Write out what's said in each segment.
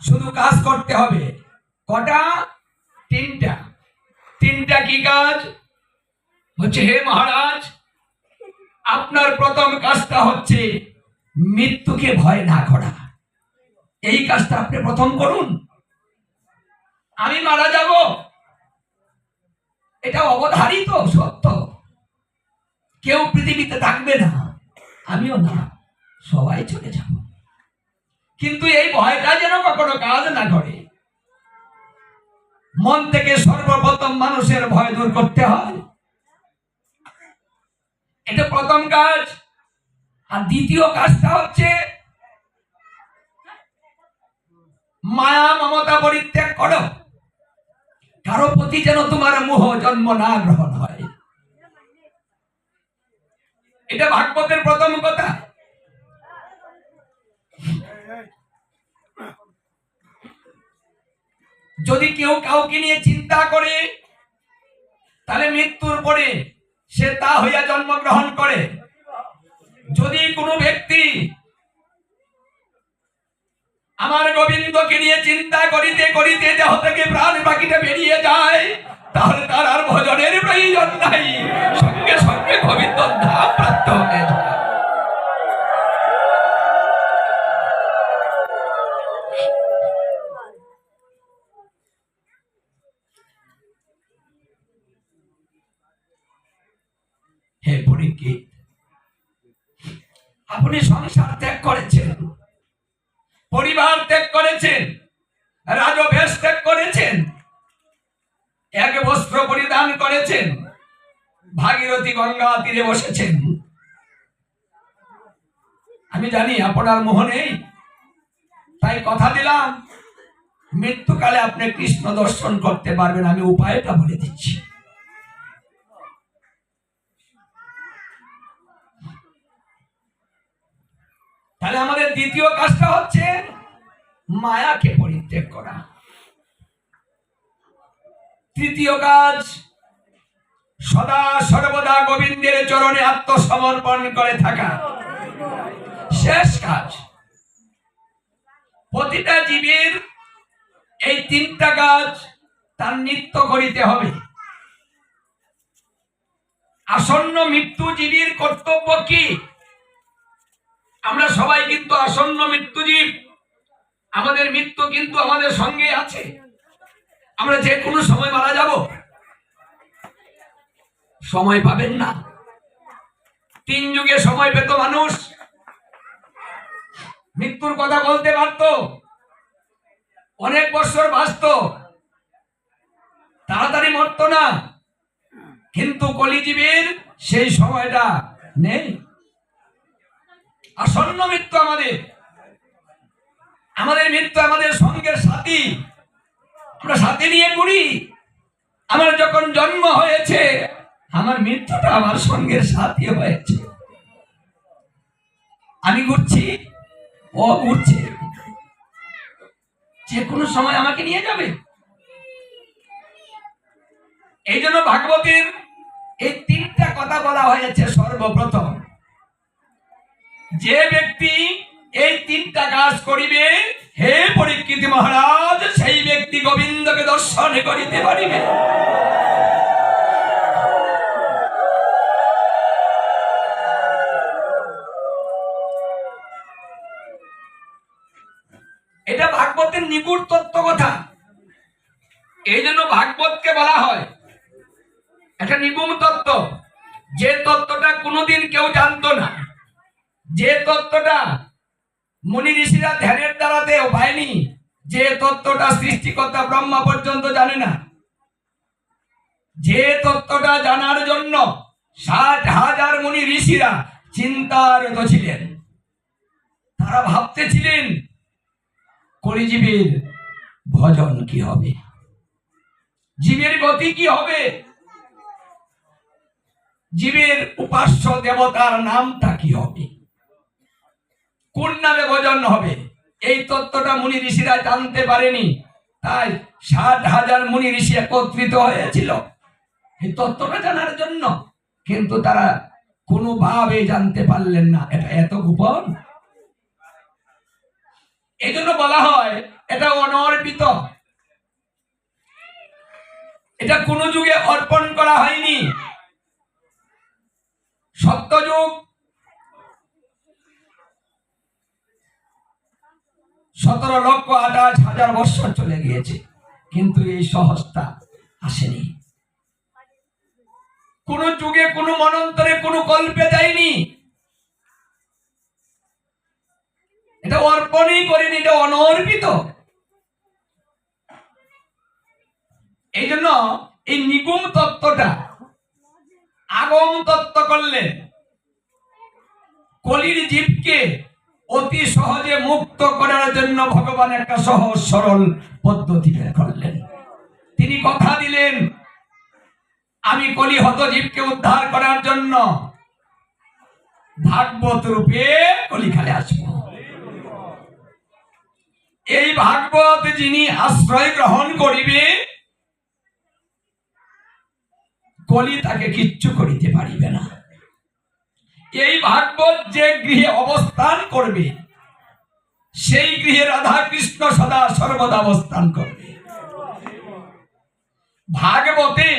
শুধু কাজ করতে হবে। কটা? তিনটা। তিনটা কি কাজ? হচ্ছে হে মহারাজ, আপনার প্রথম কাজটা হচ্ছে মৃত্যুকে ভয় না করা। এই কাজটা আপনি প্রথম করুন। আমি মারা যাব। এটা অবধারিত, সত্য। কেউ পৃথিবীতে থাকবে না। আমিও না। সবাই চলে যাব। কিন্তু এই ভয়টা যেন কখনো কাজ না করে। মন থেকে সর্বপ্রথম মানুষের ভয় দূর করতে হয়। এটা প্রথম কাজ। আর দ্বিতীয় কাজটা হচ্ছে মায়া মমতা পরিত্যাগ করো। কারও প্রতি যেন তোমার মোহ জন্ম না গ্রহণ হয়। এটা ভাগবতের প্রথম কথা। যদি কেউ কাউকে নিয়ে চিন্তা করে, তাহলে মৃত্যুর পরে সে তা হইয়া জন্মগ্রহণ করে। যদি কোনো ব্যক্তি আমার গোবিন্দকে নিয়ে চিন্তা করিতে করিতে দেহ থেকে প্রাণ বাকিটা বেরিয়ে যায়, তাহলে তার আর ভজনের প্রয়োজন নাই। সঙ্গে সঙ্গে গোবিন্দ ধাম প্রাপ্ত হয়ে যায়। আপনি সংসার ত্যাগ করেছেন। পরিবার ত্যাগ করেছেন। রাজবেশ ত্যাগ করেছেন। এক বস্ত্র পরিধান করেছেন। ভাগীরথী গঙ্গা তীরে বসেছেন। আমি জানি আপনার মোহ নেই। তাই কথা দিলাম। মৃত্যুকালে আপনি কৃষ্ণ দর্শন করতে পারবেন, আমি উপায়টা বলে দিচ্ছি। তাহলে আমাদের দ্বিতীয় কাজটা হচ্ছে মায়াকে পরিত্যাগ করা। তৃতীয় কাজ, সদা সর্বদা গোবিন্দের চরণে আত্মসমর্পণ করে থাকা। শেষ কাজ, প্রতিটা জীবের এই তিনটা কাজ তার নিত্য করিতে হবে। আসন্ন মৃত্যু জীবীর কর্তব্য কি? আমরা সবাই কিন্তু আসন্ন মৃত্যুজীব আমাদের মৃত্যু কিন্তু আমাদের সঙ্গে আছে। আমরা যে কোনো সময় মারা যাব। সময় পাবেন না। তিন যুগে সময় পেত মানুষ। মৃত্যুর কথা বলতে পারত। অনেক বছর বাঁচত। তাড়াতাড়ি মরত না। কিন্তু কলিজীবীর সেই সময়টা নেই। আসন্ন মৃত্যু আমাদের। আমাদের মৃত্যু আমাদের সঙ্গের সাথী। আমরা সাথে নিয়ে ঘুরি আমার যখন জন্ম হয়েছে, আমার মৃত্যুটা আমার সঙ্গের সাথী হয়েছে। আমি ঘুরছি, ও ঘুরছে। যে কোনো সময় আমাকে নিয়ে যাবে। এই জন্য ভাগবতীর এই তিনটা কথা বলা হয়েছে সর্বপ্রথম। যে ব্যক্তি এই তিনটা কাজ করিবে, হে পরীক্ষিত মহারাজ, সেই ব্যক্তি গোবিন্দকে দর্শন করিতে পারিবে। এটা ভাগবতের নিগুড় তত্ত্ব কথা। এই জন্য ভাগবতকে বলা হয়, একটা নিগুম তত্ত্ব। যে তত্ত্বটা কোনোদিন কেউ জানতো না। যে তত্ত্বটা মুনি ঋষিরা ধ্যানের দ্বারাতেও পায়নি যে তত্ত্বটা সৃষ্টিকর্তা ব্রহ্মা পর্যন্ত জানে না। যে তত্ত্বটা জানার জন্য ষাট হাজার মুনি ঋষিরা চিন্তারত ছিলেন। তারা ভাবতেছিলেন, কলিজীবীর ভজন কি হবে? জীবের গতি কি হবে? জীবের উপাস্য দেবতার নামটা কি হবে? কোন নামে ভজন হবে? এই তত্ত্বটা মুনি ঋষিরা জানতে পারেনি। তাই ষাট হাজার মুনি ঋষি একত্রিত হয়েছিল। এই তত্ত্বটা জানার জন্য। কিন্তু তারা কোনোভাবে জানতে পারলেন না। এটা এত গোপন। এই জন্য বলা হয়, এটা অনর্পিত। এটা কোনো যুগে অর্পণ করা হয়নি। সত্যযুগ সতেরো লক্ষ আঠাশ হাজার বছর চলে গিয়েছে, কিন্তু এই সহজটা আসেনি। কোন যুগে, কোন মনন্তরে কোন কল্পে দেয়নি এটা অর্পণই করেনি, এটা অনর্পিত। এই জন্য এই নিগুম তত্ত্বটা আগম তত্ত্ব করলেন। কলির জীবকে অতি সহজে মুক্ত করার জন্য ভগবান একটা সহজ সরল পদ্ধতি বের করলেন। তিনি কথা দিলেন, আমি কলি হত জীবকে উদ্ধার করার জন্য ভাগবত রূপে কলিকালে আসব। এই ভাগবত যিনি আশ্রয় গ্রহণ করিবে, কলি তাকে কিচ্ছু করিতে পারিবে না। এই ভাগবত যে গৃহে অবস্থান করবে, সেই গৃহে রাধা কৃষ্ণ সদা সর্বদা অবস্থান করবে। ভাগবতে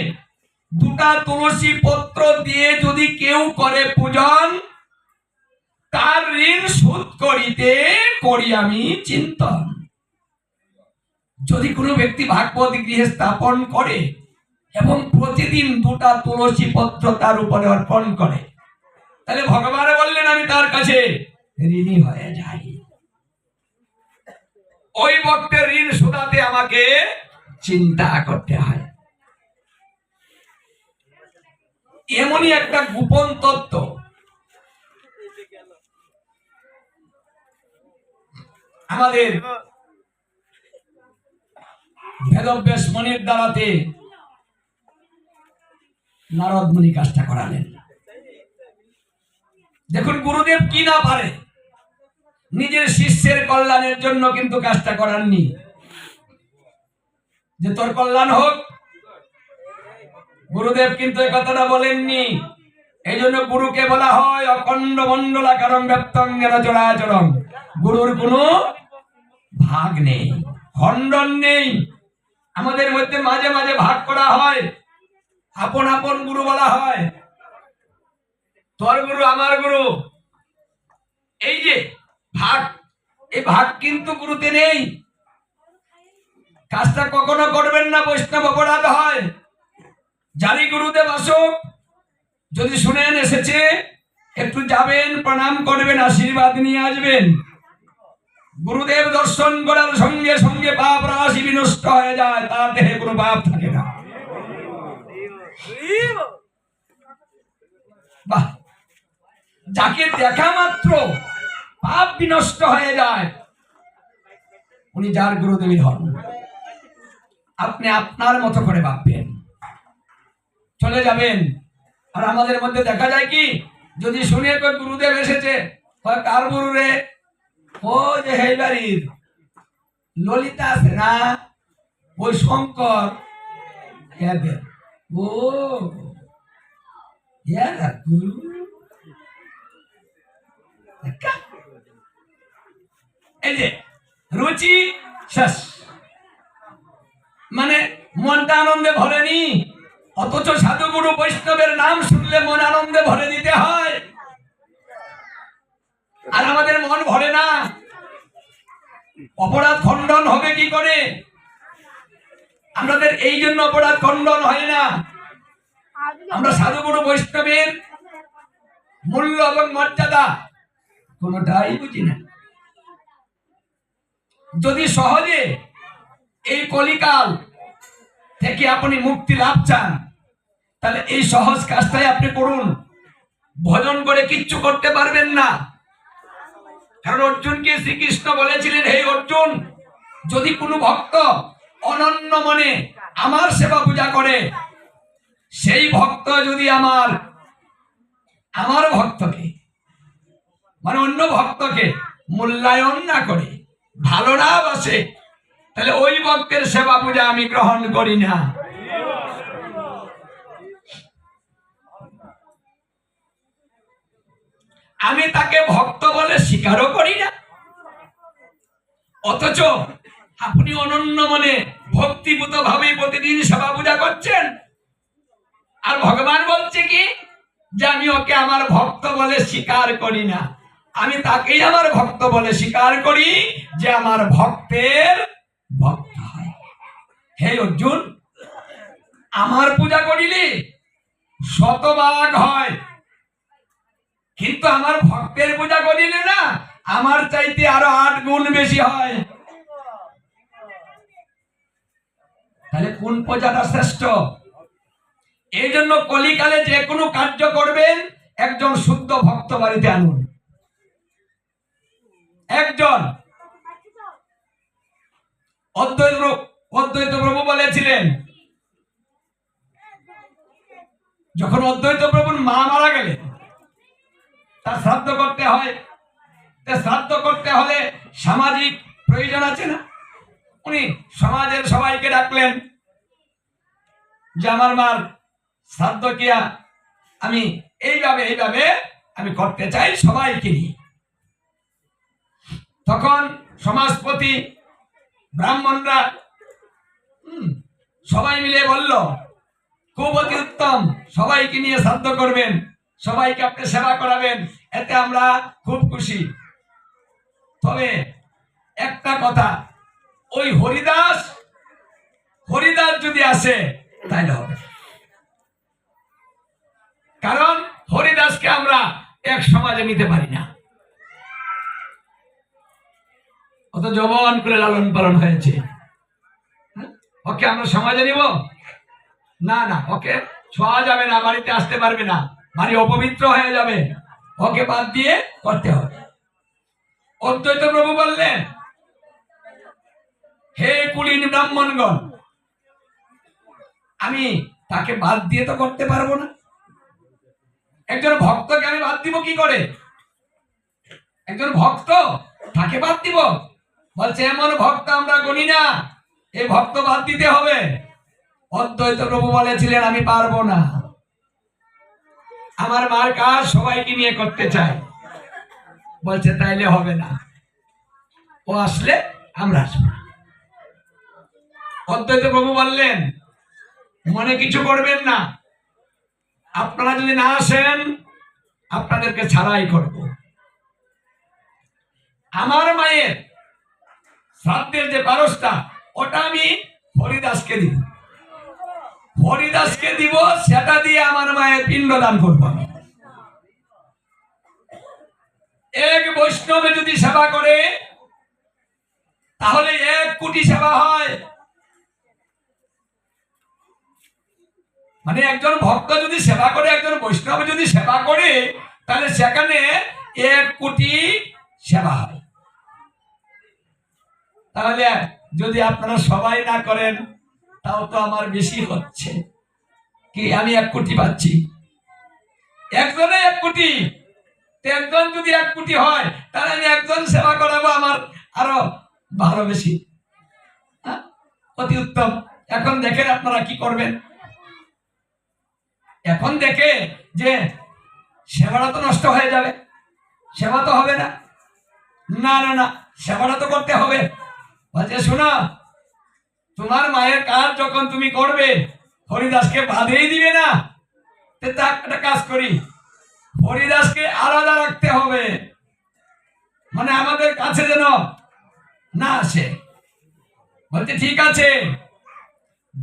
দুটা তুলসী পত্র দিয়ে যদি কেউ করে পূজন, তার ঋণ শোধ করিতে করি আমি চিন্তন। যদি কোনো ব্যক্তি ভাগবত গৃহে স্থাপন করে এবং প্রতিদিন দুটা তুলসী পত্র তার উপরে অর্পণ করে তাহলে ভগবান বললেন, আমি তার কাছে ঋণী হয়ে যাই। ওই ভক্তের ঋণ শোধাতে আমাকে চিন্তা করতে হয়। এমনই একটা গোপন তত্ত্ব। আমাদের বেদব্যাস মনির দ্বারাতে নারদ মুনি কাজটা করালেন। দেখুন, গুরুদেব কি না পারে? নিজের শিষ্যের কল্যাণের জন্য কিন্তু কাজটা করাননি। যে তোর কল্যাণ হোক, গুরুদেব কিন্তু এই কথাটা বলেননি। এই জন্য গুরুকে বলা হয় অখণ্ড মন্ডলাকারম ব্যপ্তঙ্গের চরাচরম গুরুর কোনো ভাগ নেই, খণ্ডন নেই। আমাদের মধ্যে মাঝে মাঝে ভাগ করা হয়। আপন আপন গুরু বলা হয়। তোর গুরু, আমার গুরু। এই যে ভাগ, এই ভাগ কিন্তু গুরুতে নেই। কাজটা কখনো করবেন না, বৈষ্ণব অপরাধ হয়। জানি গুরুদেব আসুক, যদি শুনেন এসেছে, একটু যাবেন, প্রণাম করবেন, আশীর্বাদ নিয়ে আসবেন। গুরুদেব দর্শন করার সঙ্গে সঙ্গে পাপ রাশি বিনষ্ট হয়ে যায়, তার দেহে কোনো পাপ থাকে না। বাহ! যাকে দেখা মাত্র পাপ বিনষ্ট হয়ে যায়, উনি যার গুরুদেবী হন আপনি আপনার মতো করে ভাববেন। চলে যাবেন। আর আমাদের মধ্যে দেখা যায় কি, যদি শুনে কই গুরুদেব এসেছে কার গুরু রে? ও যে হেই বাড়ির ললিতা আছে না ওই শঙ্কর। ও গুরু। রুচি শেষ। মানে মনটা আনন্দে ভরেনি, অথচ সাধুগুরু বৈষ্ণবের নাম শুনলে মন আনন্দে ভরে দিতে হয়। আর আমাদের মন ভরে না। অপরাধ খণ্ডন হবে কি করে? আমাদের এই জন্য অপরাধ খণ্ডন হয় না। আমরা সাধুগুরু বৈষ্ণবের মূল্য এবং মর্যাদা কোনটাই বুঝি না। যদি সহজে এই কলিকাল থেকে আপনি মুক্তি লাভ চান, তাহলে এই সহজ কাজটাই আপনি করুন। ভজন করে কিচ্ছু করতে পারবেন না। কারণ অর্জুনকে শ্রীকৃষ্ণ বলেছিলেন, হে অর্জুন, যদি কোনো ভক্ত অনন্য মনে আমার সেবা পূজা করে, সেই ভক্ত যদি আমার আমার ভক্তকে মানে অন্য ভক্তকে মূল্যায়ন না করে, ভালো না বসে, তাহলে ওই ভক্তের সেবা পূজা আমি গ্রহণ করি না। আমি তাকে ভক্ত বলে স্বীকারও করি না। অথচ আপনি অনন্য মনে ভক্তিভূত ভাবে প্রতিদিন সেবা পূজা করছেন। আর ভগবান বলছে কি? যে আমি ওকে আমার ভক্ত বলে স্বীকার করি না। আমি তাকেই আমার ভক্ত বলে স্বীকার করি যে আমার ভক্তের ভক্ত হে অর্জুন, আমার পূজা করিলে শতভাগ হয়। কিন্তু আমার ভক্তের পূজা করিলে না, আমার চাইতে আরও আট গুণ বেশি হয়। তাহলে কোন পূজাটা শ্রেষ্ঠ? এই জন্য কলিকালে যে কোনো কার্য করবেন, একজন শুদ্ধ ভক্ত বাড়িতে আনুন। একজন অদ্বৈত অদ্বৈত প্রভু বলেছিলেন, যখন অদ্বৈত প্রভুর মা মারা গেলেন, তার শ্রাদ্ধ করতে হয়। শ্রাদ্ধ করতে হলে সামাজিক প্রয়োজন আছে না? উনি সমাজের সবাইকে ডাকলেন যে, আমার মার শ্রাদ্ধ কিয়া? আমি এইভাবে এইভাবে আমি করতে চাই সবাইকে নিয়ে। তখন সমাজপতি ব্রাহ্মণরা সবাই মিলে বলল, খুব অতি উত্তম, সবাইকে নিয়ে শ্রাদ্ধ করবেন, সবাইকে আপনি সেবা করাবেন, এতে আমরা খুব খুশি। তবে একটা কথা, ওই হরিদাস হরিদাস যদি আসে, তাইলে হবে। কারণ হরিদাসকে আমরা এক সমাজে নিতে পারি না। অত জবান করে লালন পালন হয়েছে। হ্যাঁ? ওকে আমরা সমাজে নিব না না, ওকে ছোঁয়া যাবে না, বাড়িতে আসতে পারবে না। বাড়ি অপবিত্র হয়ে যাবে। ওকে বাদ দিয়ে করতে হবে। অদ্বৈত প্রভু বললেন, হে কুলিন ব্রাহ্মণগণ, আমি তাকে বাদ দিয়ে তো করতে পারব না। একজন ভক্তকে আমি বাদ দিব কি করে? একজন ভক্ত তাকে বাদ দিব? বলছে এমন ভক্ত, আমরা গণি না। এই ভক্ত বাদ দিতে হবে। অদ্বৈত প্রভু বলেছিলেন, আমি পারব না। আমার মার কাজ সবাইকে নিয়ে করতে চাই। বলছে, তাইলে হবে না। ও আসলে আমরা আসব। অদ্বৈত প্রভু বললেন মনে কিছু করবেন না। আপনারা যদি না আসেন, আপনাদেরকে ছাড়াই করব। আমার মায়ের শ্রাদ্ধের যে পারসটা ওটা আমি হরিদাসকে দিব। হরিদাসকে দিব, সেটা দিয়ে আমার মায়ের পিণ্ড দান করব আমি। এক বৈষ্ণবে যদি সেবা করে, তাহলে এক কোটি সেবা হয়। মানে একজন ভক্ত যদি সেবা করে, একজন বৈষ্ণব যদি সেবা করে, তাহলে সেখানে এক কোটি সেবা হয়। তাহলে যদি আপনারা সবাই না করেন, তাও তো আমার বেশি হচ্ছে। কি, আমি এক কোটি পাচ্ছি? একজনে এক কোটি। একজন যদি এক কোটি হয়, তাহলে আমি একজন সেবা করাবো আমার আরও ভালো বেশি। হ্যাঁ? অতি উত্তম। এখন দেখেন আপনারা কি করবেন। এখন দেখে যে সেবাটা তো নষ্ট হয়ে যাবে। সেবা তো হবে না। না না না, সেবাটা তো করতে হবে। বলছে, শোনা, তোমার মায়ের কাজ যখন তুমি করবে, হরিদাসকে বাধেই দিবে না? একটা কাজ করি। হরিদাসকে আলাদা রাখতে হবে। মানে আমাদের কাছে যেন না আসে। বলছে, ঠিক আছে।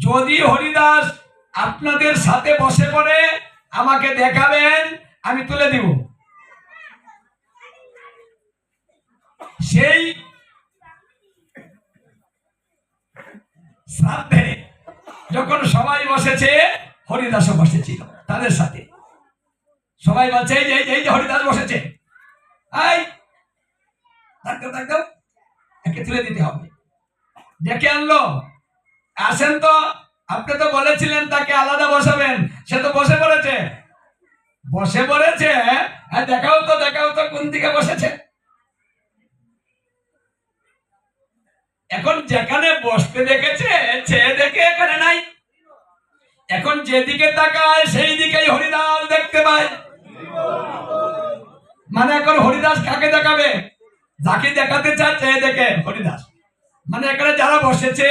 যদি হরিদাস আপনাদের সাথে বসে পড়ে, আমাকে দেখাবেন, আমি তুলে দিব। সেই যখন সবাই বসেছে হরিদাসও বসেছিল তাদের সাথে। সবাই বলছে, এই যে, এই যে- হরিদাস বসেছে। তুলে দিতে হবে। ডেকে আনলো। আসেন তো, আপনি তো বলেছিলেন তাকে আলাদা বসাবেন, সে তো বসে পড়েছে। বসে পড়েছে হ্যাঁ দেখাও তো দেখাও তো কোন দিকে বসেছে। এখন যেখানে বসতে দেখেছে, সে দেখে এখানে নাই। এখন যেদিকে তাকায় সেই দিকেই হরিদাস দেখতে পায়। মানে এখন হরিদাস কাকে দেখাবে? যাকে দেখাতে চায়, সে দেখে হরিদাস। মানে এখানে যারা বসেছে,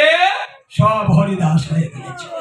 সব হরিদাস হয়ে গিয়েছে